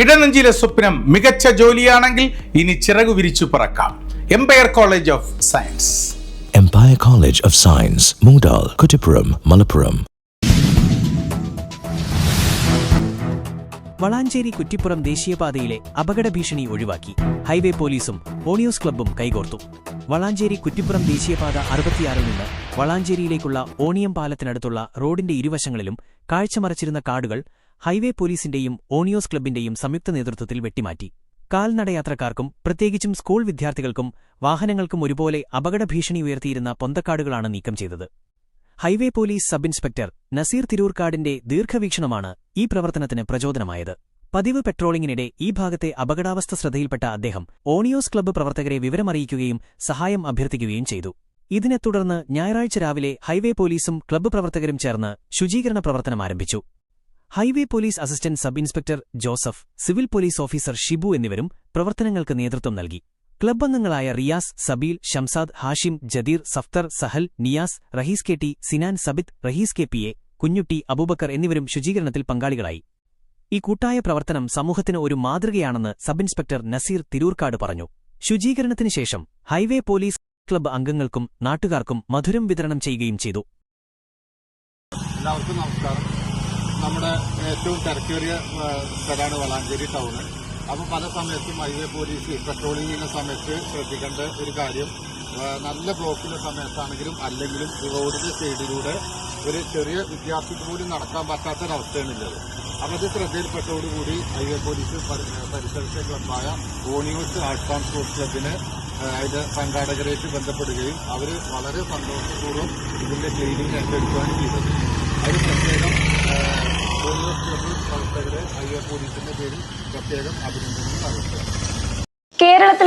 ഇടനെഞ്ചിലെ സ്വപ്നം മികച്ച ജോലിയാണെങ്കിൽ ഇനി ചിറകു വിരിച്ചു പറക്കാം. Empire college of science Empire college of science Moondal, Kuttipuram, Malappuram Valanchery Kuttippuram ദേശീയപാതയിലെ അപകട ഭീഷണി ഒഴിവാക്കി. ഹൈവേ പോലീസും ഓണിയോസ് ക്ലബ്ബും കൈകോർത്തു. വളാഞ്ചേരി കുറ്റിപ്പുറം ദേശീയപാത അറുപത്തിയാറിൽ നിന്ന് വളാഞ്ചേരിയിലേക്കുള്ള ഓണിയം പാലത്തിനടുത്തുള്ള റോഡിന്റെ ഇരുവശങ്ങളിലും കാഴ്ചമറച്ചിരുന്ന കാടുകൾ ഹൈവേ പോലീസിന്റെയും ഓണിയോസ് ക്ലബിന്റെയും സംയുക്ത നേതൃത്വത്തിൽ വെട്ടിമാറ്റി. കാൽനടയാത്രക്കാർക്കും പ്രത്യേകിച്ചും സ്കൂൾ വിദ്യാർത്ഥികൾക്കും വാഹനങ്ങൾക്കും ഒരുപോലെ അപകടഭീഷണി ഉയർത്തിയിരുന്ന പൊന്തക്കാടുകളാണ് നീക്കം ചെയ്തത്. Highway police sub inspector Naseer തിരൂർക്കാടിന്റെ ദീർഘവീക്ഷണമാണ് ഈ പ്രവർത്തനത്തിന് പ്രചോദനമായത്. പതിവ് പെട്രോളിംഗിനിടെ ഈ ഭാഗത്തെ അപകടാവസ്ഥ ശ്രദ്ധയിൽപ്പെട്ട അദ്ദേഹം ഓണിയോസ് ക്ലബ്ബ് പ്രവർത്തകരെ വിവരമറിയിക്കുകയും സഹായം അഭ്യർത്ഥിക്കുകയും ചെയ്തു. ഇതിനെ തുടർന്ന് ഞായറാഴ്ച രാവിലെ ഹൈവേ പോലീസും ക്ലബ്ബ് പ്രവർത്തകരും ചേർന്ന് ശുചീകരണ പ്രവർത്തനം ആരംഭിച്ചു. Highway police assistant sub inspector Joseph civil police officer Shibu എന്നിവരും പ്രവർത്തനങ്ങൾക്ക് നേതൃത്വം നൽകി. ക്ലബ് അംഗങ്ങളായ Riyas Sabeel Shamsad Hashim Jadeer Safthar Sahal Niyas Rahees K T Sinan Sabith Rahees K P A Kunjutty Aboobacker എന്നിവരും ശുചീകരണത്തിൽ പങ്കാളികളായി. ഈ കൂട്ടായ പ്രവർത്തനം സമൂഹത്തിന് ഒരു മാതൃകയാണെന്ന് സബ് ഇൻസ്പെക്ടർ നസീർ തിരൂർക്കാട് പറഞ്ഞു. ശുചീകരണത്തിന് ശേഷം ഹൈവേ പോലീസ് ക്ലബ്ബ് അംഗങ്ങൾക്കും നാട്ടുകാർക്കും മധുരം വിതരണം ചെയ്യുകയും ചെയ്തു. എല്ലാവർക്കും നമസ്കാരം. നമ്മുടെ ഏറ്റവും തിരക്കേറിയ സ്ഥലമാണ് വളാഞ്ചേരി ടൗണ് അപ്പോൾ പല സമയത്തും ഹൈവേ പോലീസ് പെട്രോളിംഗ് ചെയ്യുന്ന സമയത്ത് ശ്രദ്ധിക്കേണ്ട ഒരു കാര്യം നല്ല ബ്ലോക്കിന്റെ സമയത്താണെങ്കിലും അല്ലെങ്കിലും റോഡിന്റെ സൈഡിലൂടെ ഒരു ചെറിയ വിദ്യാർത്ഥിക്ക് പോലും നടക്കാൻ പറ്റാത്തൊരവസ്ഥയാണുള്ളത് അപ്പോൾ അത് ശ്രദ്ധയിൽപ്പെട്ടതോടുകൂടി ഹൈവേ പോലീസ് പരി- പരിസരത്തെ ക്ലബ്ബായ ഓണിയോസ് ആർട്സ് ആൻഡ് സ്പോർട്സ് ക്ലബിന് അതിന്റെ സംഘാടകരായിട്ട് ബന്ധപ്പെടുകയും അവർ വളരെ സന്തോഷപൂർവം ഇതിന്റെ ക്ലീനിങ് ഏറ്റെടുക്കുകയാണ് ചെയ്തത്. അതിന് പ്രത്യേകം ഹൈവേ പോലീസിന്റെ പേരിൽ പ്രത്യേകം അഭിനന്ദനങ്ങൾ അറിയിക്കുകയാണ്